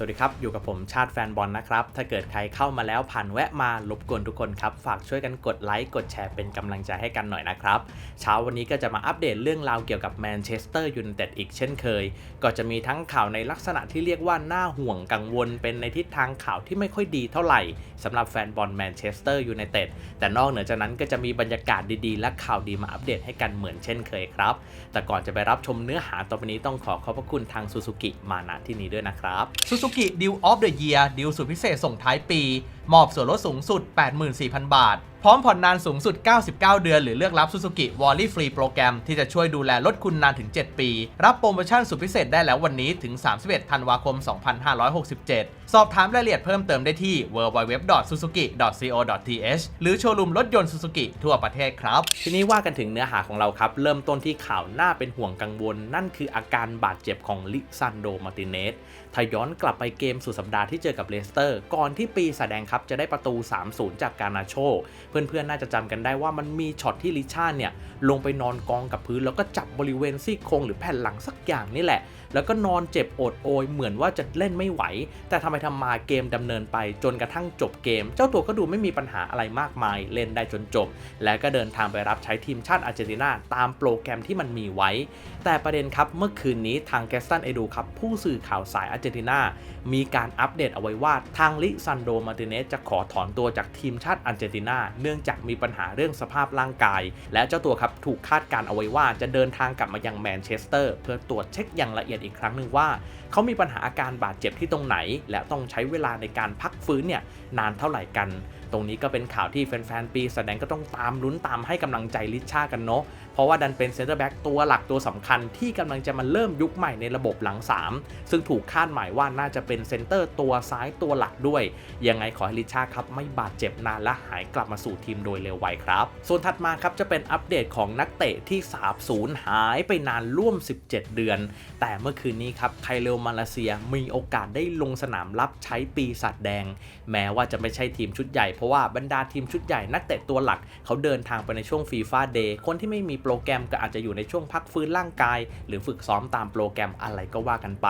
สวัสดีครับ อยู่กับผมชาติแฟนบอลนะครับ ถ้าเกิดใครเข้ามาแล้วผ่านแวะมารบกวนทุกคนครับ ฝากช่วยกันกดไลค์ กดแชร์เป็นกำลังใจให้กันหน่อยนะครับ เช้าวันนี้ก็จะมาอัปเดตเรื่องราวเกี่ยวกับแมนเชสเตอร์ยูไนเต็ดอีกเช่นเคย ก็จะมีทั้งข่าวในลักษณะที่เรียกว่าน่าห่วงกังวล เป็นในทิศทางข่าวที่ไม่ค่อยดีเท่าไหร่สำหรับแฟนบอลแมนเชสเตอร์ยูไนเต็ด แต่นอกเหนือจากนั้นก็จะมีบรรยากาศดีๆ และข่าวดีมาอัปเดตให้กันเหมือนเช่นเคยครับ แต่ก่อนจะไปรับชมเนื้อหาต่อไปนี้ต้องขอขอบพระคุณทางซูซูกิมาณที่นี้ด้วยนะครับซูซูกิดิวออฟเดอะเยียร์ดิวสุดพิเศษส่งท้ายปี มอบส่วนลดสูงสุด 84,000 บาทพร้อมผ่อนนานสูงสุด 99 เดือน หรือเลือกรับซูซูกิวอลลี่ฟรีโปรแกรมที่จะช่วยดูแลรถคุณนานถึง 7 ปี รับโปรโมชั่นสุดพิเศษได้แล้ววันนี้ถึง 31 ธันวาคม 2567 สอบถามรายละเอียดเพิ่มเติมได้ที่ www.suzuki.co.th หรือโชว์รูมรถยนต์ซูซูกิทั่วประเทศครับ ทีนี้ว่ากันถึงเนื้อหาของเราครับ เริ่มต้นที่ข่าวน่าเป็นห่วงกังวล นั่นคืออาการบาดเจ็บของลิซันโดมาร์ติเนสถ้าย้อนกลับไปเกมสุดสัปดาห์ที่เจอกับเลสเตอร์ ก่อนที่ปีแสดงครับจะได้ประตู 3-0 จากการนาโชเพื่อนๆน่าจะจำกันได้ว่ามันมีช็อตที่ลิชาเนี่ยลงไปนอนกองกับพื้นแล้วก็จับบริเวณซี่โครงหรือแผ่นหลังสักอย่างนี่แหละ แล้วก็นอนเจ็บโอดโอยเหมือนว่าจะเล่นไม่ไหว แต่ทำไมทำมาเกมดำเนินไปจนกระทั่งจบเกม เจ้าตัวก็ดูไม่มีปัญหาอะไรมากมาย เล่นได้จนจบ และก็เดินทางไปรับใช้ทีมชาติอาร์เจนตินาตามโปรแกรมที่มันมีไว้ แต่ประเด็นครับเมื่อคืนนี้ทางแกสตันเอดูครับผู้สื่อข่าวสายอาร์เจนตินามีการอัปเดตเอาไว้ว่าทางลิซันโดมาร์ติเนสจะขอถอนตัวจากทีมชาติอาร์เจนตินาเนื่องจากมีปัญหาเรื่องสภาพร่างกาย และเจ้าตัวครับถูกคาดการเอาไว้ว่าจะเดินทางกลับมายังแมนเชสเตอร์ เพื่อตรวจเช็คอย่างละเอียดอีกครั้งหนึ่งว่าเขามีปัญหาอาการบาดเจ็บที่ตรงไหน และต้องใช้เวลาในการพักฟื้นเนี่ยนานเท่าไหร่กัน ตรงนี้ก็เป็นข่าวที่แฟนๆ ปีแสดงก็ต้องตามลุ้นตามให้กำลังใจลิชากันเนาะ เพราะว่าดันเป็นเซนเตอร์แบ็กตัวหลักตัวสำคัญที่กำลังจะมาเริ่มยุคใหม่ในระบบหลัง 3 ซึ่งถูกคาดหมายว่าน่าจะเป็นเซนเตอร์ตัวซ้ายตัวหลักด้วย ยังไงขอให้ลิชาครับไม่บาดเจ็บนานและหายกลับมาสู่ทีมโดยเร็วไวครับ ส่วนถัดมาครับจะเป็นอัปเดตของนักเตะที่สาบสูญหายไปนานร่วม 17 เดือน แต่เมื่อคืนนี้ครับไคเลมาเลเซียมีโอกาสได้ลงสนามรับใช้ปีศาจแดง แม้ว่าจะไม่ใช่ทีมชุดใหญ่เพราะว่าบรรดาทีมชุดใหญ่นักเตะตัวหลัก เขาเดินทางไปในช่วงฟีฟ่าเดย์คนที่ไม่มีโปรแกรมก็อาจจะอยู่ในช่วงพักฟื้นร่างกาย หรือฝึกซ้อมตามโปรแกรมอะไรก็ว่ากันไป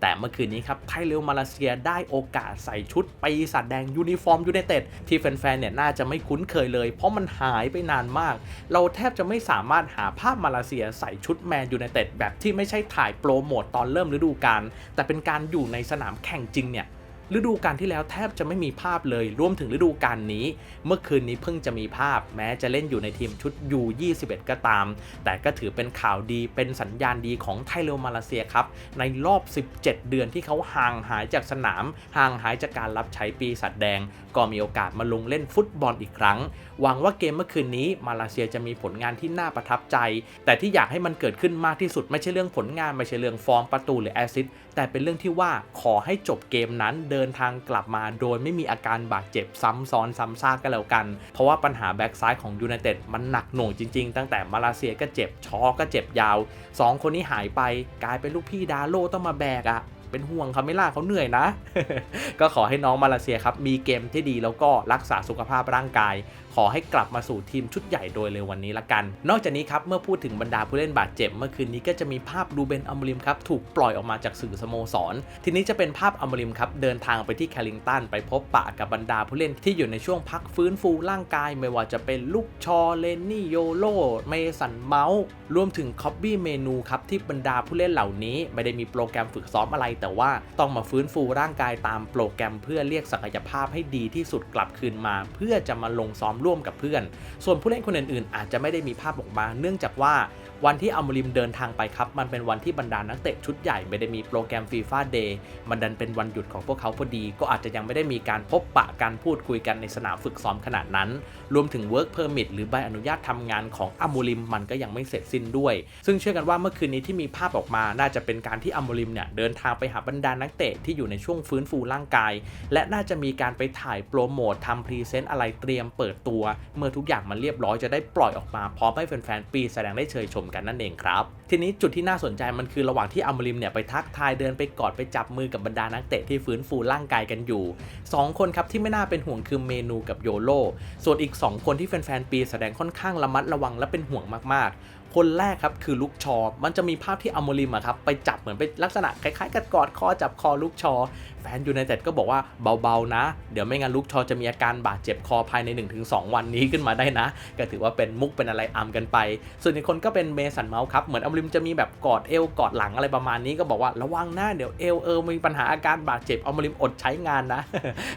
แต่เมื่อคืนนี้ครับไทยเลมาเลเซียได้โอกาสใส่ชุดปีศาจแดงยูนิฟอร์มยูไนเต็ดที่แฟนๆเนี่ยน่าจะไม่คุ้นเคยเลย เพราะมันหายไปนานมาก เราแทบจะไม่สามารถหาภาพมาเลเซียใส่ชุดแมนยูไนเต็ดแบบที่ไม่ใช่ถ่ายโปรโมตตอนเริ่มฤดูกาลแต่เป็นการอยู่ในสนามแข่งจริงเนี่ย ฤดูกาลที่แล้วแทบจะไม่มีภาพเลย รวมถึงฤดูกาลนี้ เมื่อคืนนี้เพิ่งจะมีภาพ แม้จะเล่นอยู่ในทีมชุด U21 ก็ตาม แต่ก็ถือเป็นข่าวดีเป็นสัญญาณดีของไทยเลมาเลเซียครับ ในรอบ 17 เดือนที่เขาห่างหายจากสนาม ห่างหายจากการรับใช้ปีศาจแดง ก็มีโอกาสมาลงเล่นฟุตบอลอีกครั้ง หวังว่าเกมเมื่อคืนนี้มาเลเซียจะมีผลงานที่น่าประทับใจ แต่ที่อยากให้มันเกิดขึ้นมากที่สุดไม่ใช่เรื่องผลงานไม่ใช่เรื่องฟอร์มประตูหรือแอซิสแต่เป็นเรื่องที่ว่าขอให้จบเกมนั้นเดินินทางกลับมาโดยไม่มีอาการบาดเจ็บซ้ำซ้อนซ้ำซากกันแล้วกัน เพราะว่าปัญหาแบ็กซ้ายของยูไนเต็ดมันหนักหน่วงจริงๆ ตั้งแต่มาเลเซียก็เจ็บชอก็เจ็บยาว 2 คนนี้หายไปกลายเป็นลูกพี่ดาโลต้องมาแบกอะ เป็นห่วงเขาไม่ล่าเขาเหนื่อยนะ ก็ขอให้น้องมาเลเซียครับ มีเกมที่ดีแล้วก็รักษาสุขภาพร่างกาย ขอให้กลับมาสู่ทีมชุดใหญ่โดยเร็ววันนี้ละกัน นอกจากนี้ครับเมื่อพูดถึงบรรดาผู้เล่นบาดเจ็บ เมื่อคืนนี้ก็จะมีภาพดูเบนอัมริมครับถูกปล่อยออกมาจากสื่อสโมสร ทีนี้จะเป็นภาพอัมริมครับเดินทางไปที่แคลิงตันไปพบปะกับบรรดาผู้เล่นที่อยู่ในช่วงพักฟื้นฟูร่างกาย ไม่ว่าจะเป็นลูกชอเลนนี่โยโลเมสันเมาส์รวมถึงคอบบี้เมนูครับที่บรรดาผู้เล่นเหล่านี้ ไม่ได้มีโปรแกรมฝึกซ้อมอะไรแต่ว่าต้องมาฟื้นฟูร่างกายตามโปรแกรมเพื่อเรียกศักยภาพให้ดีที่สุดกลับคืนมา เพื่อจะมาลงซ้อมร่วมกับเพื่อน ส่วนผู้เล่นคนอื่นๆ อาจจะไม่ได้มีภาพออกมา เนื่องจากว่า วันที่อัมริมเดินทางไปครับ มันเป็นวันที่บรรดานักเตะชุดใหญ่ไม่ได้มีโปรแกรมฟีฟ่าเดย์มันดันเป็นวันหยุดของพวกเขาพอดี ก็อาจจะยังไม่ได้มีการพบปะการพูดคุยกันในสนามฝึกซ้อมขนาดนั้น รวมถึง Work Permit หรือใบอนุญาตทำงานของอัมริมมันก็ยังไม่เสร็จสิ้นด้วย ซึ่งเชื่อกันว่าเมื่อคืนนี้ที่มีภาพออกมา น่าจะเป็นการที่อัมริมเนี่ยเดินทางไปหาบรรดานักเตะที่อยู่ในช่วงฟื้นฟูร่างกาย และน่าจะมีการไปถ่ายโปรโมททำพรีเซนต์อะไรเตรียมเปิดตัว เมื่อทุกอย่างมันเรียบร้อยจะได้ปล่อยออกมาพร้อมให้แฟนๆปีแสดงได้เชยชมกันนั่นเองครับ ทีนี้จุดที่น่าสนใจมันคือระหว่างที่อัมริมเนี่ยไปทักทายเดินไปกอดไปจับมือกับบรรดานักเตะที่ฟื้นฟูร่างกายกันอยู่ 2 คนครับที่ไม่น่าเป็นห่วงคือเมนูกับโยโลส่วนอีก 2 คนที่แฟนๆปีแสดงค่อนข้างระมัดระวังและเป็นห่วงมากๆ คนแรกครับคือลูกชอ มันจะมีภาพที่อัมริมอะครับไปจับเหมือนไปลักษณะคล้ายๆกับกอดคอจับคอลูกชอแแฟนยูไนเต็ดก็บอกว่าเบาๆนะ เดี๋ยวไม่งั้นลูกชอจะมีอาการบาดเจ็บคอภายใน 1-2 วันนี้ขึ้นมาได้นะ ก็ถือว่าเป็นมุกเป็นอะไรอำกันไป ส่วนอีกคนก็เป็นเมสันเมาส์ครับเหมือนอัมริมจะมีแบบกอดเอวกอดหลังอะไรประมาณนี้ก็บอกว่าระวังนะเดี๋ยวเอวเออมีปัญหาอาการบาดเจ็บเอามริมอดใช้งานนะ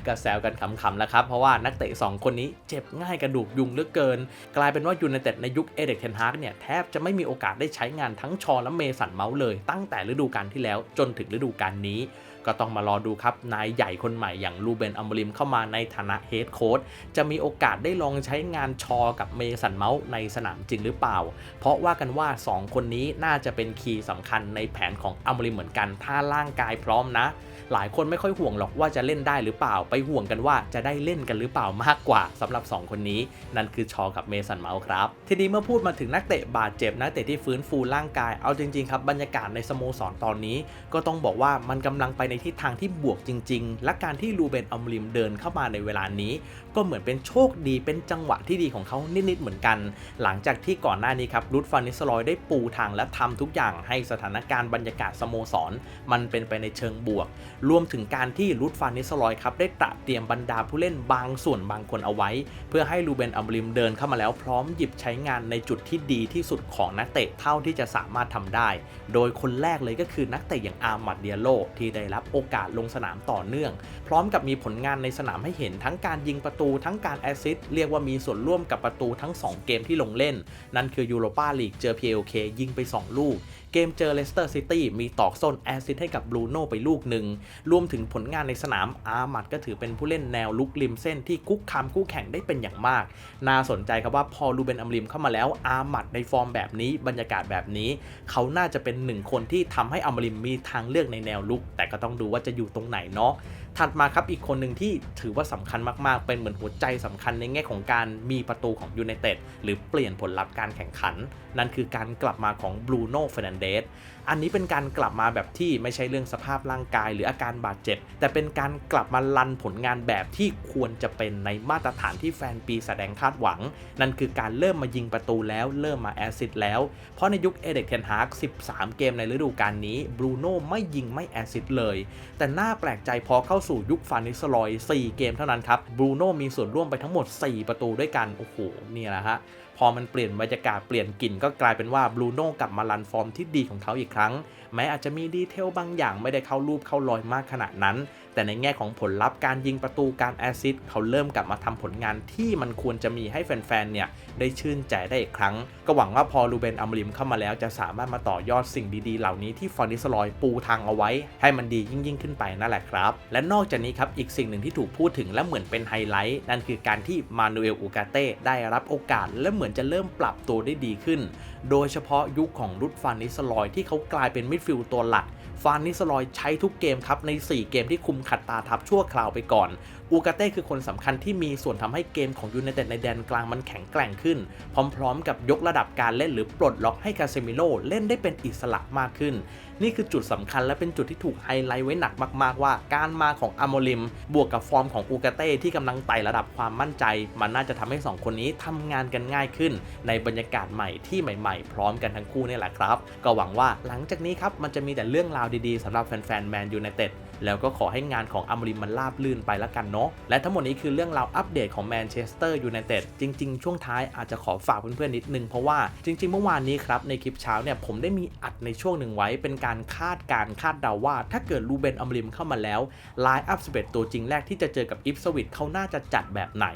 ก็แซวกันขำๆแล้วครับ เพราะว่านักเตะ 2 คนนี้เจ็บง่ายกระดูกยุงเหลือเกิน กลายเป็นว่ายูไนเต็ดในยุคเอเด็กเทนฮากเนี่ยแทบจะไม่มีโอกาสได้ใช้งานทั้งชอและเมสันเมาส์เลย ตั้งแต่ฤดูกาลที่แล้วจนถึงฤดูกาลนี้ ก็ต้องมารอดูครับ นายใหญ่คนใหม่อย่างลูเบนอัมบริมเข้ามาในฐานะเฮดโค้ชจะมีโอกาสได้ลองใช้งานชอกับเมสันเมาส์ในสนามจริงหรือเปล่า เพราะว่ากันว่า 2 คนนี้น่าจะเป็นคีย์สำคัญในแผนของอัมบริมเหมือนกัน ถ้าร่างกายพร้อมนะ หลายคนไม่ค่อยห่วงหรอกว่าจะเล่นได้หรือเปล่า ไปห่วงกันว่าจะได้เล่นกันหรือเปล่ามากกว่าสำหรับ 2 คนนี้ นั่นคือชอกับเมสันเมาส์ครับทีนี้เมื่อพูดมาถึงนักเตะบาดเจ็บนักเตะที่ฟื้นฟูร่างกายเอาจริงๆครับบรรยากาศในสโมสรตอนนี้ ก็ต้องบอกว่ามันกำลังไปในทิศทางที่บวกจริง ๆ และการที่ลูเบนอัมริมเดินเข้ามาในเวลานี้ ก็เหมือนเป็นโชคดีเป็นจังหวะที่ดีของเขานิดๆเหมือนกัน หลังจากที่ก่อนหน้านี้ครับรุดฟานิสลอยได้ปูทางและทำทุกอย่างให้สถานการณ์บรรยากาศสโมสร มันเป็นไปในเชิงบวก รวมถึงการที่รุดฟานิสลอยครับได้ตระเตรียมบรรดาผู้เล่นบางส่วนบางคนเอาไว้ เพื่อให้ลูเบนอัมริมเดินเข้ามาแล้วพร้อมหยิบใช้งานในจุดที่ดีที่สุดของนักเตะเท่าที่จะสามารถทำได้ โดยคนแรกเลยก็คือนักเตะอย่างอาร์มัดเดียโลที่ได้รับโอกาสลงสนามต่อเนื่อง พร้อมกับมีผลงานในสนามให้เห็นทั้งการยิงประตูทั้งการแอสซิสต์เรียกว่ามีส่วนร่วมกับประตูทั้ง 2 เกมที่ลงเล่น นั่นคือยูโรปาลีกเจอ PLK ยิงไป 2 ลูกเกมเจอเลสเตอร์ซิตี้มีตอกส้นแอซิสต์ให้กับบรูโน่ไปลูกหนึ่ง รวมถึงผลงานในสนามอาร์มัดก็ถือเป็นผู้เล่นแนวลุกริมเส้นที่คุกคามคู่แข่งได้เป็นอย่างมาก น่าสนใจครับว่าพอลูเบนอัมริมเข้ามาแล้วอาร์มัดในฟอร์มแบบนี้บรรยากาศแบบนี้ เขาน่าจะเป็นหนึ่งคนที่ทำให้อัมริมมีทางเลือกในแนวลุก แต่ก็ต้องดูว่าจะอยู่ตรงไหนเนาะถัดมาครับอีกคนหนึ่งที่ถือว่าสำคัญมากๆ เป็นเหมือนหัวใจสำคัญในแง่ของการมีประตูของยูไนเต็ดหรือเปลี่ยนผลลัพธ์การแข่งขัน นั่นคือการกลับมาของบรูโน่เฟรนันเดสอันนี้เป็นการกลับมาแบบที่ไม่ใช่เรื่องสภาพร่างกายหรืออาการบาดเจ็บ แต่เป็นการกลับมาลันผลงานแบบที่ควรจะเป็นในมาตรฐานที่แฟนปีแสดงคาดหวัง นั่นคือการเริ่มมายิงประตูแล้วเริ่มมาแอซิสต์แล้ว เพราะในยุคเอเด็กเทนฮาก13 เกมในฤดูกาลนี้บรูโน่ไม่ยิงไม่แอซิสต์เลย แต่น่าแปลกใจพอเข้าสู่ยุคฟานิสลอย 4 เกมเท่านั้นครับบรูโน่มีส่วนร่วมไปทั้งหมด 4 ประตูด้วยกันโอ้โหนี่แหละฮะ พอมันเปลี่ยนบรรยากาศเปลี่ยนกลิ่นก็กลายเป็นว่าบรูโน่กลับมาลันฟอร์มที่ดีของเขาอีกครั้ง แม้อาจจะมีดีเทลบางอย่างไม่ได้เข้ารูปเข้ารอยมากขนาดนั้น แต่ในแง่ของผลลัพธ์การยิงประตูการแอซิสเขาเริ่มกลับมาทำผลงานที่มันควรจะมีให้แฟนๆเนี่ยได้ชื่นใจได้อีกครั้ง ก็หวังว่าพอลูเบนอัมริมเข้ามาแล้วจะสามารถมาต่อยอดสิ่งดีๆ เหล่านี้ที่ฟอร์นิสลอยปูทางเอาไว้ ให้มันดียิ่งยิ่งๆขึ้นไปนั่นแหละครับ และนอกจากนี้ครับอีกสิ่งหนึ่งที่ถูกพูดถึงและเหมือนเป็นไฮไลท์นั่นคือการที่มานูเอลอูกาเต้ได้รับโอกาสและเหมือนจะเริ่มปรับตัวได้ดีขึ้น โดยเฉพาะยุคของรุดฟานิสลอยที่เขากลายเป็นมิดฟิลด์ตัวหลักฟานนิสลอยใช้ทุกเกมครับใน 4 เกมที่คุมขัดตาทับชั่วคราวไปก่อนอูกาเต้คือคนสำคัญที่มีส่วนทำให้เกมของยูไนเต็ดในแดนกลางมันแข็งแกร่งขึ้น พร้อมๆ กับยกระดับการเล่นหรือปลดล็อกให้คาเซมิโลเล่นได้เป็นอิสระมากขึ้น นี่คือจุดสำคัญและเป็นจุดที่ถูกไฮไลท์ไว้หนักมากๆว่า การมาของอโมลิม บวกกับฟอร์มของอูกาเต้ที่กำลังไต่ระดับความมั่นใจ มันน่าจะทำให้ 2 คนนี้ทำงานกันง่ายขึ้น ในบรรยากาศใหม่ที่ใหม่ๆ พร้อมกันทั้งคู่นี่แหละครับ ก็หวังว่าหลังจากนี้ครับมันจะมีแต่เรื่องราวดีๆสำหรับแฟนๆแมนยูไนเต็ดแล้วก็ขอให้งานของอัมริมมันราบลื่นไปละกันเนาะและทั้งหมดนี้คือเรื่องราวอัปเดตของแมนเชสเตอร์ยูไนเต็ดจริง ๆ ช่วงท้ายอาจจะขอฝากเพื่อนๆนิดนึง เพราะว่าจริง ๆ เมื่อวานนี้ครับ ในคลิปเช้าเนี่ยผมได้มีอัดในช่วงหนึ่งไว้ เป็นการคาดการคาดเดาว่า ถ้าเกิดลูเบนอัมริมเข้ามาแล้วไลน์อัพ11ตัวจริงแรกที่จะเจอกับอิฟสวิตเขาน่าจะจัดแบบไหน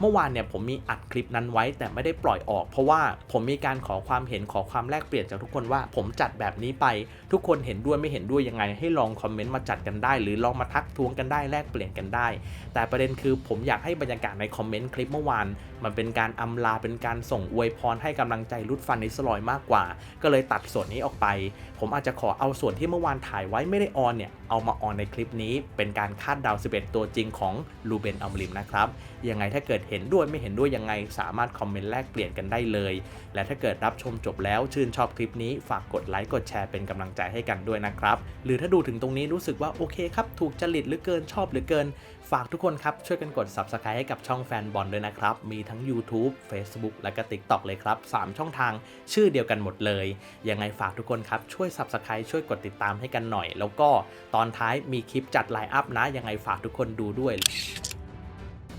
เมื่อวานเนี่ยผมมีอัดคลิปนั้นไว้แต่ไม่ได้ปล่อยออก เพราะว่าผมมีการขอความเห็นขอความแลกเปลี่ยนจากทุกคนว่าผมจัดแบบนี้ไป ทุกคนเห็นด้วยไม่เห็นด้วยยังไง ให้ลองคอมเมนต์มาจัดกันได้ หรือลองมาทักท้วงกันได้แลกเปลี่ยนกันได้ แต่ประเด็นคือผมอยากให้บรรยากาศในคอมเมนต์คลิปเมื่อวาน มันเป็นการอำลาเป็นการส่งอวยพรให้กำลังใจรุดฟันนิสลอยมากกว่า ก็เลยตัดส่วนนี้ออกไป ผมอาจจะขอเอาส่วนที่เมื่อวานถ่ายไว้ไม่ได้ออนเนี่ย เอามาออนในคลิปนี้ เป็นการคาดเดา 11 ตัวจริงของลูเบนอัมริมนะครับ ยังไงถ้าเกิดเห็นด้วยไม่เห็นด้วยยังไง สามารถคอมเมนต์แลกเปลี่ยนกันได้เลย และถ้าเกิดรับชมจบแล้วชื่นชอบคลิปนี้ฝากกดไลค์กดแชร์เป็นกำลังใจให้กันด้วยนะครับ หรือถ้าดูถึงตรงนี้รู้สึกว่าโอเคครับถูกจริตหรือเกินชอบหรือเกิน ฝากทุกคนครับ ช่วยกันกด Subscribe ให้กับช่องแฟนบอลด้วยนะครับ มีทั้ง YouTube Facebook และก็ TikTok เลยครับ 3 ช่องทางชื่อเดียวกันหมดเลย ยังไงฝากทุกคนครับ ช่วย Subscribe ช่วยกดติดตามให้กันหน่อย แล้วก็ตอนท้ายมีคลิปจัดไลน์อัพนะ ยังไงฝากทุกคนดูด้วย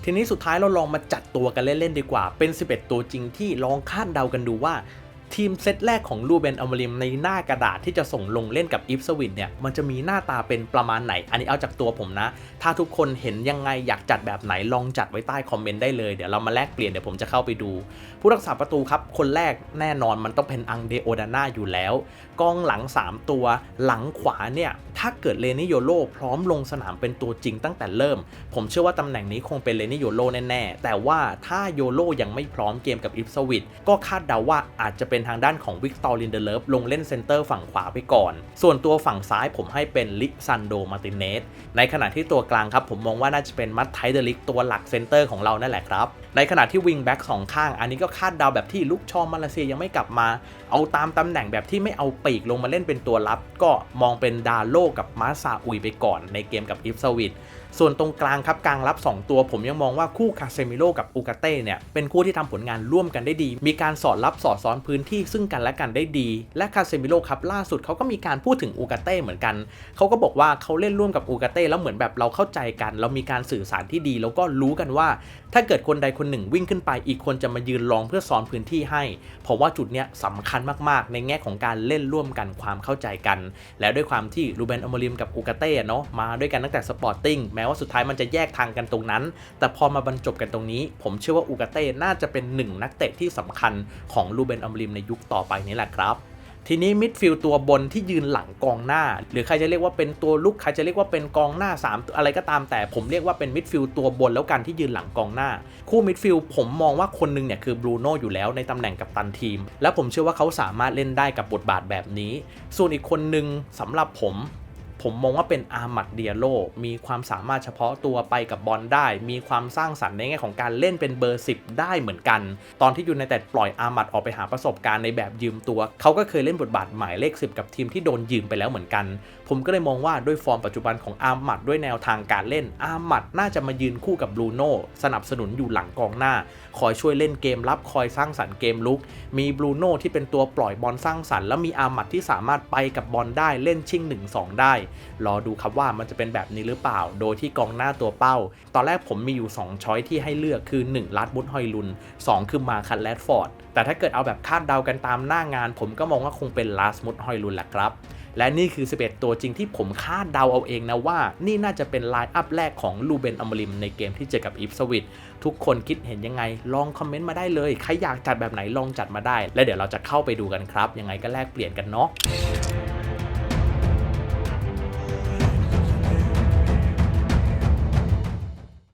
ทีนี้สุดท้ายเราลองมาจัดตัวกันเล่น ๆ ดีกว่า เป็น 11 ตัวจริงที่ลองคาดเดากันดูว่า ทีมเซตแรกของลูเบนอมริมในหน้ากระดาษที่จะส่งลงเล่นกับอิฟสวินเนี่ยมันจะมีหน้าตาเป็นประมาณไหน อันนี้เอาจากตัวผมนะ ถ้าทุกคนเห็นยังไงอยากจัดแบบไหนลองจัดไว้ใต้คอมเมนต์ได้เลยเดี๋ยวเรามาแลกเปลี่ยนเดี๋ยวผมจะเข้าไปดู ผู้รักษาประตูครับ คนแรกแน่นอนมันต้องเป็นอังเดโอดาน่าอยู่แล้วกองหลัง 3 ตัวหลังขวาเนี่ยถ้าเกิดเลนิโยโลพร้อมลงสนามเป็นตัวจริงตั้งแต่เริ่ม ผมเชื่อว่าตำแหน่งนี้คงเป็นเลนิโยโลแน่ๆแต่ว่าถ้าโยโลยังไม่พร้อมเกมกับอิฟสวิตก็คาดเดาว่าอาจจะเป็น็นทางด้านของวิกตอร์ลินเดเลฟลงเล่นเซนเตอร์ฝั่งขวาไปก่อน ส่วนตัวฝั่งซ้ายผมให้เป็นลิซันโดมาติเนสในขณะที่ตัวกลางครับผมมองว่าน่าจะเป็นมัตไทเดลิกตัวหลักเซนเตอร์ของเรานั่นแหละครับ ในขณะที่วิงแบ็กสองข้าง อันนี้ก็คาดเดาแบบที่ลุกชอมมาเลเซียยังไม่กลับมา เอาตามตำแหน่งแบบที่ไม่เอาปีกลงมาเล่นเป็นตัวรับ ก็มองเป็นดาโลกับมาซาอุยไปก่อนในเกมกับอิฟสวิตส่วนตรงกลางครับกลางรับ 2 ตัวผมยังมองว่าคู่คาเซมิโลกับอูกาเต้เนี่ยเป็นคู่ที่ทำผลงานร่วมกันได้ดี มีการสอดรับสอดซ้อนพื้นที่ซึ่งกันและกันได้ดี และคาเซมิโลครับล่าสุดเขาก็มีการพูดถึงอูกาเต้เหมือนกัน เขาก็บอกว่าเขาเล่นร่วมกับอูกาเต้แล้วเหมือนแบบเราเข้าใจกัน เรามีการสื่อสารที่ดี แล้วก็รู้กันว่าถ้าเกิดคนใดคนหนึ่งวิ่งขึ้นไปอีกคนจะมายืนรองเพื่อซ้อนพื้นที่ให้ เพราะว่าจุดเนี้ยสำคัญมากๆ ในแง่ของการเล่นร่วมกันความเข้าใจกัน แล้วด้วยความที่รูเบนอมริมกับอูกาเต้เนาะมาด้วยกันตั้งแต่สปอร์ตติ้งแม้ว่าสุดท้ายมันจะแยกทางกันตรงนั้น แต่พอมาบรรจบกันตรงนี้ ผมเชื่อว่าอูกาเต้น่าจะเป็นหนึ่งนักเตะที่สำคัญของรูเบนอมริมในยุคต่อไปนี้แหละครับ ทีนี้มิดฟิลด์ตัวบนที่ยืนหลังกองหน้า หรือใครจะเรียกว่าเป็นตัวลุกใครจะเรียกว่าเป็นกองหน้า 3 อะไรก็ตามแต่ผมเรียกว่าเป็นมิดฟิลด์ตัวบนแล้วกันที่ยืนหลังกองหน้า คู่มิดฟิลด์ผมมองว่าคนหนึงเนี่ยคือบรูโน่อยู่แล้วในตำแหน่งกับตันทีม และผมเชื่อว่าเขาสามารถเล่นได้กับบทบาทแบบนี้ ส่วนอีกคนหนึ่งสำหรับผม ผมมองว่าเป็นอามัดเดียโลมีความสามารถเฉพาะตัวไปกับบอลได้ มีความสร้างสรรค์ในแง่ของการเล่นเป็นเบอร์ 10 ได้เหมือนกัน ตอนที่อยู่ในแต่ปล่อยอามัดออกไปหาประสบการณ์ในแบบยืมตัว เขาก็เคยเล่นบทบาทหมายเลข 10 กับทีมที่โดนยืมไปแล้วเหมือนกัน ผมก็เลยมองว่าด้วยฟอร์มปัจจุบันของอาร์มัดด้วยแนวทางการเล่นอาร์มัดน่าจะมายืนคู่กับบรูโน่สนับสนุนอยู่หลังกองหน้า คอยช่วยเล่นเกมรับคอยสร้างสรรค์เกมลุก มีบรูโน่ที่เป็นตัวปล่อยบอลสร้างสรรค์แล้วมีอาร์มัดที่สามารถไปกับบอลได้เล่นชิ่ง 1-2 ได้ รอดูครับว่ามันจะเป็นแบบนี้หรือเปล่า โดยที่กองหน้าตัวเป้า ตอนแรกผมมีอยู่ 2 ช้อยที่ให้เลือกคือ 1 ลัดมุดฮอยลุน 2 คือมาคันแรดฟอร์ดแต่ถ้าเกิดเอาแบบคาดเดากันตามหน้างาน ผมก็มองว่าคงเป็นลาสมุดฮอยลุนแหละครับ และนี่คือ 11 ตัวจริงที่ผมคาดเดาเอาเองนะว่า นี่น่าจะเป็นไลน์อัพแรกของลูเบนอมริมในเกมที่เจอกับอีฟสวิตทุกคนคิดเห็นยังไง ลองคอมเมนต์มาได้เลย ใครอยากจัดแบบไหนลองจัดมาได้ และเดี๋ยวเราจะเข้าไปดูกันครับ ยังไงก็แลกเปลี่ยนกันเนาะ